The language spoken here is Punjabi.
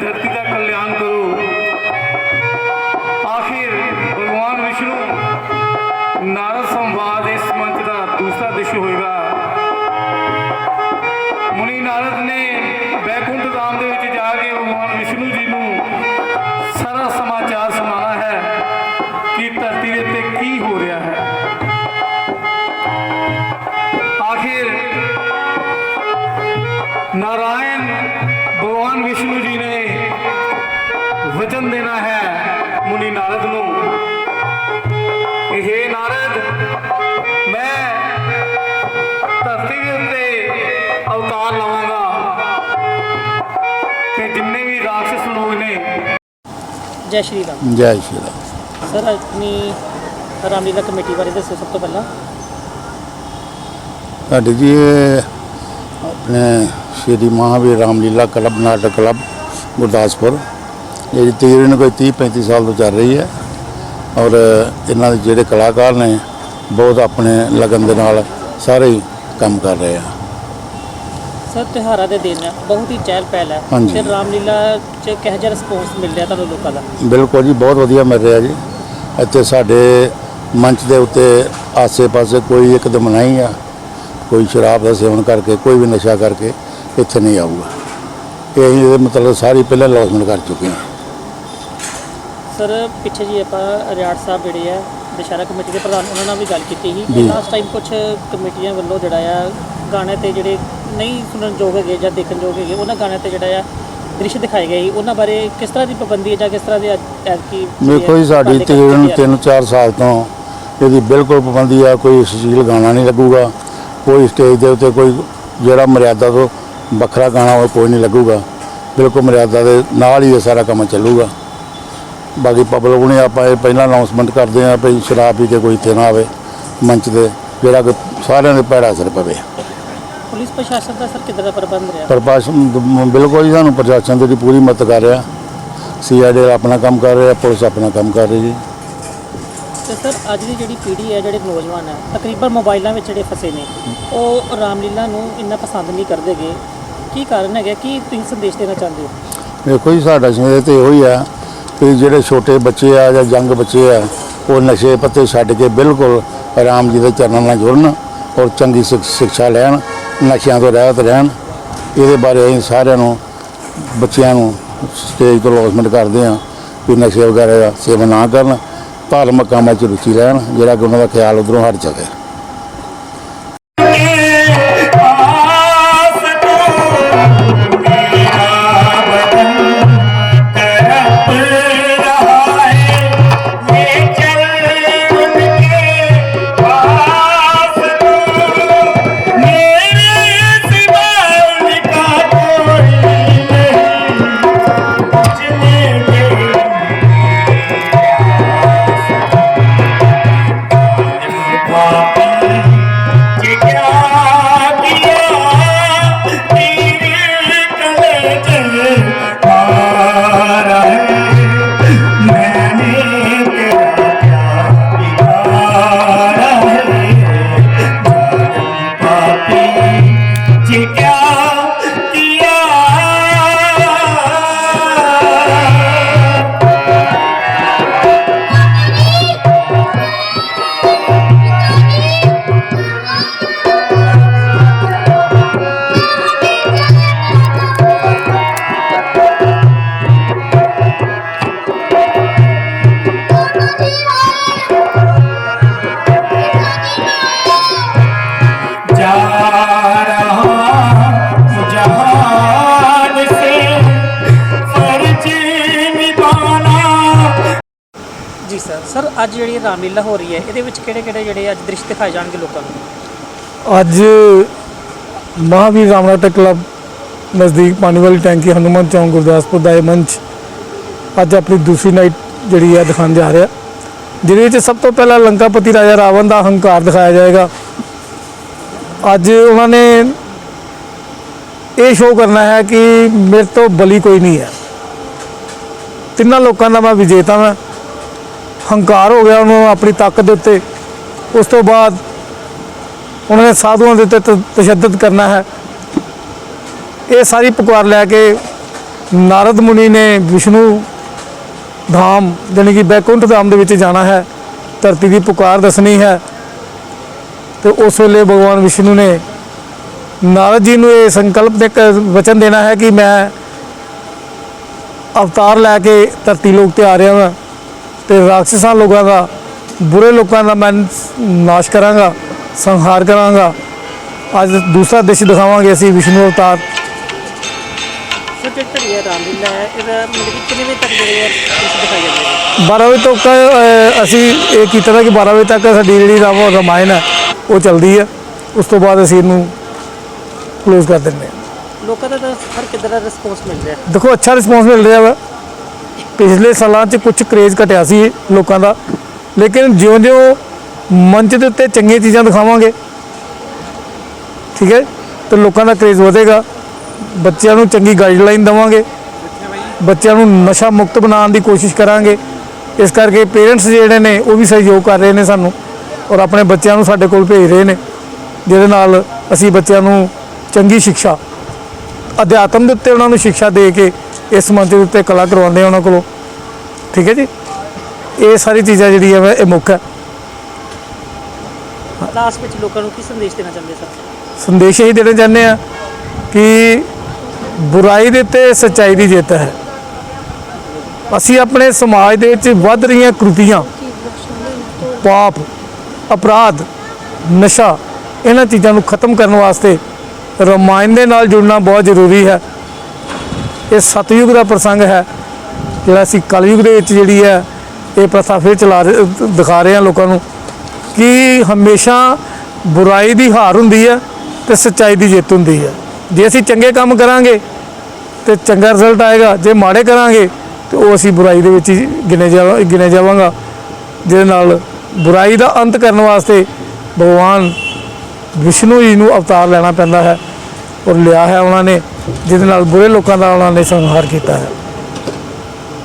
ਧਰਤੀ ਦਾ ਕਲਿਆਣ ਕਰੋ। ਆਖਿਰ ਭਗਵਾਨ ਵਿਸ਼ਨੂੰ ਨਾਰਦ ਸੰਵਾਦ ਇਸ ਮੰਚ ਦਾ ਦੂਸਰਾ ਦਿਸ਼ ਹੋਏਗਾ। ਮੁਨੀ ਨਾਰਦ ਨੇ ਬੈਕੁੰਠ ਧਾਮ ਦੇ ਵਿੱਚ ਜਾ ਕੇ ਭਗਵਾਨ ਵਿਸ਼ਨੂੰ ਜੀ ਨੂੰ ਸਾਰਾ ਸਮਾਚਾਰ ਸੁਣਾਉਣਾ ਹੈ ਕਿ ਧਰਤੀ ਦੇ ਉੱਤੇ ਕੀ ਹੋ ਰਿਹਾ ਹੈ। ਆਖਿਰ ਨਾਰਾਇਣ ਵਚਨ ਦੇਣਾ ਹੈ ਮੁਨੀ ਨਾਰਦ ਨੂੰ। ਇਹ ਨਾਰਦ ਮੈਂ ਧਰਤੀ ਦੇ ਉੱਤੇ ਅਵਤਾਰ ਲਵਾਂਗਾ। ਤੇ ਜਿੰਨੇ ਵੀ ਰਾਖਸ਼ ਲੋਕ ਨੇ। ਜੈ ਸ਼੍ਰੀ ਰਾਮ। ਜੈ ਸ਼੍ਰੀ ਰਾਮ। ਸਰ ਆਪਣੀ ਰਾਮਲੀਲਾ ਕਮੇਟੀ ਬਾਰੇ ਦੱਸੋ ਸਭ ਤੋਂ ਪਹਿਲਾਂ। ਸਾਡੇ ਜੀ ਆਪਣੇ ਸ਼੍ਰੀ ਮਹਾਵੀਰ ਰਾਮਲੀਲਾ ਕਲੱਬ ਨਾਟਕ ਕਲੱਬ ਗੁਰਦਾਸਪੁਰ। ਜਿਹੜੀ ਤਕਰੀਬਨ ਕੋਈ 30 35 ਸਾਲ ਤੋਂ ਚੱਲ ਰਹੀ ਹੈ ਔਰ ਇਹਨਾਂ ਦੇ ਜਿਹੜੇ ਕਲਾਕਾਰ ਨੇ ਬਹੁਤ ਆਪਣੇ ਲਗਨ ਦੇ ਨਾਲ ਸਾਰੇ ਕੰਮ ਕਰ ਰਹੇ ਆ। ਸਰ ਦੇ ਦਿਨ ਆ, ਬਹੁਤ ਹੀ ਚਹਿਲ ਪਹਿਲ ਹੈ। ਹਾਂਜੀ। ਤੇ ਰਾਮਲੀਲਾ ਚ ਕਿਹੋ ਜਿਹਾ ਰਿਸਪੌਂਸ ਮਿਲ ਰਿਹਾ ਤੁਹਾਨੂੰ ਲੋਕਾਂ ਦਾ? ਬਿਲਕੁਲ ਜੀ ਬਹੁਤ ਵਧੀਆ ਮਿਲ ਰਿਹਾ ਜੀ। ਇੱਥੇ ਸਾਡੇ ਮੰਚ ਦੇ ਉੱਤੇ ਆਸੇ-ਪਾਸੇ ਕੋਈ ਇੱਕਦਮ ਨਹੀਂ ਆ। ਕੋਈ ਸ਼ਰਾਬ ਦਾ ਸੇਵਨ ਕਰਕੇ ਕੋਈ ਵੀ ਨਸ਼ਾ ਕਰਕੇ ਇੱਥੇ ਨਹੀਂ ਆਊਗਾ। ਇਹ ਅਸੀਂ ਇਹਦੇ ਮਤਲਬ ਸਾਰੀ ਪਹਿਲਾਂ ਲੌਸਮੈਂਟ ਕਰ ਚੁੱਕੇ ਹਾਂ ਸਰ ਪਿੱਛੇ ਜੀ ਆਪਾਂ ਰਿਆੜ ਸਾਹਿਬ ਜਿਹੜੇ ਆ ਦੁਸ਼ਹਿਰਾ ਕਮੇਟੀ ਦੇ ਪ੍ਰਧਾਨ ਉਹਨਾਂ ਨਾਲ ਵੀ ਗੱਲ ਕੀਤੀ ਸੀ। ਲਾਸਟ ਟਾਈਮ ਕੁਝ ਕਮੇਟੀਆਂ ਵੱਲੋਂ ਜਿਹੜਾ ਆ ਗਾਣੇ ਤੇ ਜਿਹੜੇ ਨਹੀਂ ਸੁਣਨ ਯੋਗ ਹੈਗੇ ਜਾਂ ਦੇਖਣ ਯੋਗ ਹੈਗੇ ਉਹਨਾਂ ਗਾਣਿਆਂ ਤੇ ਜਿਹੜਾ ਆ ਦ੍ਰਿਸ਼ ਦਿਖਾਏ ਗਏ ਸੀ। ਉਹਨਾਂ ਬਾਰੇ ਕਿਸ ਤਰ੍ਹਾਂ ਦੀ ਪਾਬੰਦੀ ਹੈ ਜਾਂ ਕਿਸ ਤਰ੍ਹਾਂ ਦੀ ਐਤਕੀ ਵੇਖੋ ਜੀ ਸਾਡੀ ਤਕਰੀਬਨ 3-4 ਸਾਲ ਤੋਂ ਇਹਦੀ ਬਿਲਕੁਲ ਪਾਬੰਦੀ ਆ ਕੋਈ ਸੁਸ਼ੀਲ ਗਾਣਾ ਨਹੀਂ ਲੱਗੂਗਾ ਕੋਈ ਸਟੇਜ ਦੇ ਉੱਤੇ ਕੋਈ ਜਿਹੜਾ ਮਰਿਆਦਾ ਤੋਂ ਵੱਖਰਾ ਗਾਣਾ ਹੋਵੇ ਕੋਈ ਨਹੀਂ ਲੱਗੂਗਾ। ਬਿਲਕੁਲ ਮਰਿਆਦਾ ਦੇ ਨਾਲ ਹੀ ਇਹ ਸਾਰਾ ਕੰਮ ਚੱਲੂਗਾ। ਬਾਕੀ ਪਬਲਿਕ ਨੇ ਆਪਾਂ ਇਹ ਪਹਿਲਾਂ ਅਨਾਉਂਸਮੈਂਟ ਕਰਦੇ ਆ ਵੀ ਸ਼ਰਾਬ ਪੀ ਕੇ ਕੋਈ ਇੱਥੇ ਨਾ ਆਵੇ ਮੰਚ ਦੇ ਜਿਹੜਾ ਕਿ ਸਾਰਿਆਂ ਦੇ ਭੈੜਾ ਅਸਰ ਪਵੇ। ਪੁਲਿਸ ਪ੍ਰਸ਼ਾਸਨ ਦਾ ਸਰ ਕਿੱਦਾਂ ਦਾ ਪ੍ਰਬੰਧ ਰਿਹਾ? ਪ੍ਰਸ਼ਾਸਨ ਬਿਲਕੁਲ ਹੀ ਸਾਨੂੰ ਪ੍ਰਸ਼ਾਸਨ ਦੀ ਪੂਰੀ ਮਦਦ ਕਰ ਰਿਹਾ। ਸੀਆਈਡੀ ਆਪਣਾ ਕੰਮ ਕਰ ਰਿਹਾ ਪੁਲਿਸ ਆਪਣਾ ਕੰਮ ਕਰ ਰਹੀ ਜੀ। ਤੇ ਸਰ ਅੱਜ ਦੀ ਜਿਹੜੀ ਪੀੜ੍ਹੀ ਹੈ ਜਿਹੜੇ ਨੌਜਵਾਨ ਹੈ ਤਕਰੀਬਨ ਮੋਬਾਈਲਾਂ ਵਿੱਚ ਜਿਹੜੇ ਫਸੇ ਨੇ ਉਹ ਰਾਮਲੀਲਾ ਨੂੰ ਇੰਨਾ ਪਸੰਦ ਨਹੀਂ ਕਰਦੇਗੇ। ਕੀ ਕਾਰਨ ਹੈਗਾ? ਕੀ ਤੁਸੀਂ ਸੰਦੇਸ਼ ਦੇਣਾ ਚਾਹੁੰਦੇ ਹੋ? ਦੇਖੋ ਜੀ ਸਾਡਾ ਸੰਦੇਸ਼ ਤੇ ਇਹੋ ਹੀ ਆ ਕਿ ਜਿਹੜੇ ਛੋਟੇ ਬੱਚੇ ਆ ਜਾਂ ਯੰਗ ਬੱਚੇ ਆ, ਉਹ ਨਸ਼ੇ ਪੱਤੇ ਛੱਡ ਕੇ ਬਿਲਕੁਲ ਰਾਮ ਜੀ ਦੇ ਚਰਨਾਂ ਨਾਲ ਜੁੜਨ ਔਰ ਚੰਗੀ ਸਿਕ- ਸਿੱਖਿਆ ਲੈਣ, ਨਸ਼ਿਆਂ ਤੋਂ ਰਹਿਤ ਰਹਿਣ। ਇਹਦੇ ਬਾਰੇ ਅਸੀਂ ਸਾਰਿਆਂ ਨੂੰ, ਬੱਚਿਆਂ ਨੂੰ ਸਟੇਜ ਤੋਂ ਲੌਸਮੈਂਟ ਕਰਦੇ ਆ ਕਿ ਨਸ਼ੇ ਵਗੈਰਾ ਦਾ ਸੇਵਨ ਨਾ ਕਰਨ, ਧਾਰਮਿਕ ਕੰਮਾਂ 'ਚ ਰੁਚੀ ਲੈਣ, ਜਿਹੜਾ ਕਿ ਉਹਨਾਂ ਦਾ ਖਿਆਲ ਉਧਰੋਂ ਹਟ ਜਾਵੇ। ਜੀ ਸਰ। ਸਰ, ਅੱਜ ਜਿਹੜੀ ਰਾਮਲੀਲਾ ਹੋ ਰਹੀ ਹੈ, ਇਹਦੇ ਵਿੱਚ ਕਿਹੜੇ ਕਿਹੜੇ ਜਿਹੜੇ ਅੱਜ ਦ੍ਰਿਸ਼ ਦਿਖਾਏ ਜਾਣਗੇ ਲੋਕਾਂ ਨੂੰ? ਅੱਜ ਮਹਾਵੀਰ ਰਾਮਨਾਟਕ ਕਲੱਬ ਨਜ਼ਦੀਕ ਪਾਣੀ ਵਾਲੀ ਟੈਂਕੀ ਹਨੂੰਮਾਨ ਚੌਂਕ, ਗੁਰਦਾਸਪੁਰ ਦਾ ਇਹ ਮੰਚ ਅੱਜ ਆਪਣੀ ਦੂਸਰੀ ਨਾਈਟ ਜਿਹੜੀ ਹੈ ਦਿਖਾਉਣ ਜਾ ਰਿਹਾ। ਜਿਹਦੇ ਵਿੱਚ ਸਭ ਤੋਂ ਪਹਿਲਾਂ ਲੰਕਾਪਤੀ ਰਾਜਾ ਰਾਵਣ ਦਾ ਹੰਕਾਰ ਦਿਖਾਇਆ ਜਾਏਗਾ। ਅੱਜ ਉਹਨਾਂ ਨੇ ਇਹ ਸ਼ੋਅ ਕਰਨਾ ਹੈ ਕਿ ਮੇਰੇ ਤੋਂ ਬਲੀ ਕੋਈ ਨਹੀਂ ਹੈ। ਤਿੰਨਾਂ ਲੋਕਾਂ ਦਾ ਮੈਂ ਵਿਜੇਤਾ ਹਾਂ ਹੰਕਾਰ ਹੋ ਗਿਆ ਉਹਨੂੰ ਆਪਣੀ ਤਾਕਤ ਦੇ ਉੱਤੇ। ਉਸ ਤੋਂ ਬਾਅਦ ਉਹਨਾਂ ਨੇ ਸਾਧੂਆਂ ਦੇ ਉੱਤੇ ਤ- ਤਸ਼ੱਦਦ ਕਰਨਾ ਹੈ। ਇਹ ਸਾਰੀ ਪਕਵਾਰ ਲੈ ਕੇ ਨਾਰਦ ਮੁਨੀ ਨੇ ਵਿਸ਼ਨੂੰ ਧਾਮ, ਜਾਣੀ ਕਿ ਬੈਕੁੰਠ ਧਾਮ ਦੇ ਵਿੱਚ ਜਾਣਾ ਹੈ। ਧਰਤੀ ਦੀ ਪੁਕਾਰ ਦੱਸਣੀ ਹੈ। ਤੇ ਉਸ ਵੇਲੇ ਭਗਵਾਨ ਵਿਸ਼ਨੂੰ ਨੇ ਨਾਰਦ ਜੀ ਨੂੰ ਇਹ ਸੰਕਲਪ ਦੇ ਇੱਕ ਵਚਨ ਦੇਣਾ ਹੈ ਕਿ ਮੈਂ ਅਵਤਾਰ ਲੈ ਕੇ ਧਰਤੀ ਲੋਕ ਤੇ ਆ ਰਿਹਾ ਹਾਂ ਤੇ ਰਾਖਸ਼ਾਂ ਲੋਕਾਂ ਦਾ ਬੁਰੇ ਲੋਕਾਂ ਦਾ ਮੈਂ ਨਾਸ਼ ਕਰਾਂਗਾ ਸੰਹਾਰ ਕਰਾਂਗਾ। ਅੱਜ ਦੂਸਰਾ ਦਿਸ਼ ਦਿਖਾਵਾਂਗੇ ਅਸੀਂ ਵਿਸ਼ਨੂੰ ਅਵਤਾਰ। ਤੁਹਾਡੀ ਇਹ ਰਾਮਲੀਲਾ ਹੈ ਇਹਦਾ ਮਤਲਬ ਕਿ ਕਿੰਨੇ ਵਜੇ ਤੱਕ ਜਿਹੜੇ ਆ ਇਸ ਦਿਖਾਈ ਜਾਂਦੇ ਨੇ 12 ਵਜੇ ਤੱਕ ਅਹ, ਅਸੀਂ ਇਹ ਕੀਤਾ था ਕਿ 12 ਵਜੇ ਤੱਕ ਸਾਡੀ ਜਿਹੜੀ ਰਾਮ ਰਮਾਇਣ ਹੈ ਉਹ ਚੱਲਦੀ ਹੈ ਉਸ ਤੋਂ ਬਾਅਦ ਅਸੀਂ ਇਹਨੂੰ ਕਲੋਜ਼ ਕਰ ਦਿੰਦੇ ਹਾਂ ਲੋਕਾਂ ਦਾ ਤਾਂ ਹਰ ਕਿੱਦਾਂ ਦਾ ਰਿਸਪੌਂਸ ਮਿਲ ਰਿਹਾ ਦੇਖੋ ਅੱਛਾ ਰਿਸਪੌਂਸ ਮਿਲ ਰਿਹਾ ਵਾ। ਪਿਛਲੇ ਸਾਲਾਂ 'ਚ ਕੁਝ ਕਰੇਜ਼ ਘਟਿਆ ਸੀ ਲੋਕਾਂ ਦਾ। ਲੇਕਿਨ ਜਿਉਂ-ਜਿਉਂ ਮੰਚ ਦੇ ਉੱਤੇ ਚੰਗੀਆਂ ਚੀਜ਼ਾਂ ਦਿਖਾਵਾਂਗੇ, ਠੀਕ ਹੈ, ਤੇ ਲੋਕਾਂ ਦਾ ਕਰੇਜ਼ ਵਧੇਗਾ। ਬੱਚਿਆਂ ਨੂੰ ਚੰਗੀ ਗਾਈਡਲਾਈਨ ਦੇਵਾਂਗੇ। ਬੱਚਿਆਂ ਨੂੰ ਨਸ਼ਾ ਮੁਕਤ ਬਣਾਉਣ ਦੀ ਕੋਸ਼ਿਸ਼ ਕਰਾਂਗੇ। ਇਸ ਕਰਕੇ ਪੇਰੈਂਟਸ ਜਿਹੜੇ ਨੇ, ਉਹ ਵੀ ਸਹਿਯੋਗ ਕਰ ਰਹੇ ਨੇ ਸਾਨੂੰ ਔਰ ਆਪਣੇ ਬੱਚਿਆਂ ਨੂੰ ਸਾਡੇ ਕੋਲ ਭੇਜ ਰਹੇ ਨੇ, ਜਿਹਦੇ ਨਾਲ ਅਸੀਂ ਬੱਚਿਆਂ ਨੂੰ ਚੰਗੀ ਸਿੱਖਿਆ, ਅਧਿਆਤਮ ਦੇ ਉੱਤੇ ਉਹਨਾਂ ਨੂੰ ਸਿੱਖਿਆ ਦੇ ਕੇ ਇਸ ਮੰਚ ਦੇ ਉੱਤੇ ਕਲਾ ਕਰਵਾਉਂਦੇ ਆ ਉਹਨਾਂ ਕੋਲੋਂ। ਠੀਕ ਹੈ ਜੀ? ਇਹ ਸਾਰੀ ਚੀਜ਼ਾਂ ਜਿਹੜੀਆਂ ਵਾ ਇਹ ਮੁੱਖ ਹੈ। ਲਾਸਟ ਵਿੱਚ ਲੋਕਾਂ ਨੂੰ ਕੀ ਸੰਦੇਸ਼ ਦੇਣਾ ਚਾਹੁੰਦੇ ਸਰ? ਸੰਦੇਸ਼ ਇਹੀ ਦੇਣਾ ਚਾਹੁੰਦੇ ਆ ਕਿ ਬੁਰਾਈ ਦੇ ਉੱਤੇ ਸੱਚਾਈ ਦੀ ਜਿੱਤ ਹੈ। ਅਸੀਂ ਆਪਣੇ ਸਮਾਜ ਦੇ ਵਿੱਚ ਵੱਧ ਰਹੀਆਂ ਕਰੂਤੀਆਂ ਪਾਪ ਅਪਰਾਧ ਨਸ਼ਾ ਇਹਨਾਂ ਚੀਜ਼ਾਂ ਨੂੰ ਖਤਮ ਕਰਨ ਵਾਸਤੇ ਰਮਾਇਣ ਦੇ ਨਾਲ ਜੁੜਨਾ ਬਹੁਤ ਜ਼ਰੂਰੀ ਹੈ। ਇਹ ਸਤਯੁਗ ਦਾ ਪ੍ਰਸੰਗ ਹੈ, ਜਿਹੜਾ ਅਸੀਂ ਕਲਯੁਗ ਦੇ ਵਿੱਚ ਜਿਹੜੀ ਹੈ, ਇਹ ਪ੍ਰਥਾ ਫਿਰ ਚਲਾ ਰਹੇ- ਦਿਖਾ ਰਹੇ ਹਾਂ ਲੋਕਾਂ ਨੂੰ ਕਿ ਹਮੇਸ਼ਾ ਬੁਰਾਈ ਦੀ ਹਾਰ ਹੁੰਦੀ ਹੈ ਤੇ ਸੱਚਾਈ ਦੀ ਜਿੱਤ ਹੁੰਦੀ ਹੈ। ਜੇ ਅਸੀਂ ਚੰਗੇ ਕੰਮ ਕਰਾਂਗੇ ਤੇ ਚੰਗਾ ਰਿਜ਼ਲਟ ਆਏਗਾ, ਜੇ ਮਾੜੇ ਕਰਾਂਗੇ ਤੇ ਉਹ ਅਸੀਂ ਬੁਰਾਈ ਦੇ ਵਿੱਚ ਹੀ ਗਿਣੇ ਜਾਵਾਂ ਗਿਣੇ ਜਾਵਾਂਗਾ। ਜਿਹਦੇ ਨਾਲ ਬੁਰਾਈ ਦਾ ਅੰਤ ਕਰਨ ਵਾਸਤੇ ਭਗਵਾਨ ਵਿਸ਼ਨੂੰ ਜੀ ਨੂੰ ਅਵਤਾਰ ਲੈਣਾ ਪੈਂਦਾ ਹੈ ਔਰ ਲਿਆ ਹੈ ਉਹਨਾਂ ਨੇ। ਜਿਹਦੇ ਨਾਲ ਬੁਰੇ ਲੋਕਾਂ ਦਾ ਉਹਨਾਂ ਨੇ ਸੰਹਾਰ ਕੀਤਾ ਹੈ।